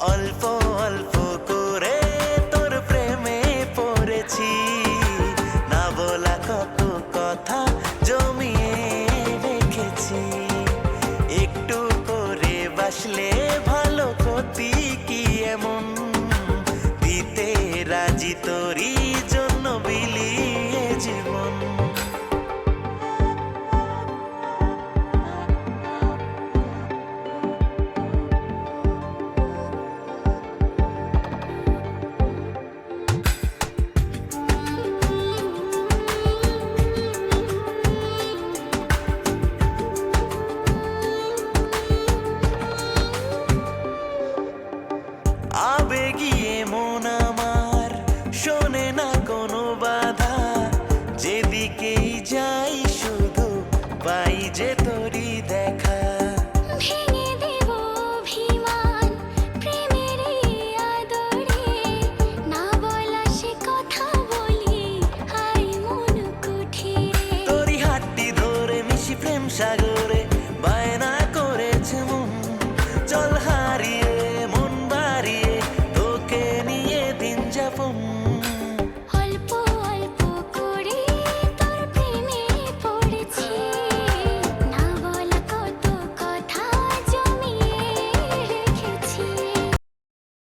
অল্প অল্প করে তোর প্রেমে পড়েছি। না বলা কত কথা জমিয়ে রেখেছি। একটু করে বাসলে ভালো ক্ষতি কি এমন? দিতে রাজি তো যে তোরই দেখা। ভেঙে দেব অভিমান প্রেমের আদরে। না বলা সে কথা বলি হাই মন কুঠিরে। তোরই হাতটি ধরে মিশি প্রেম সাগরে বায়না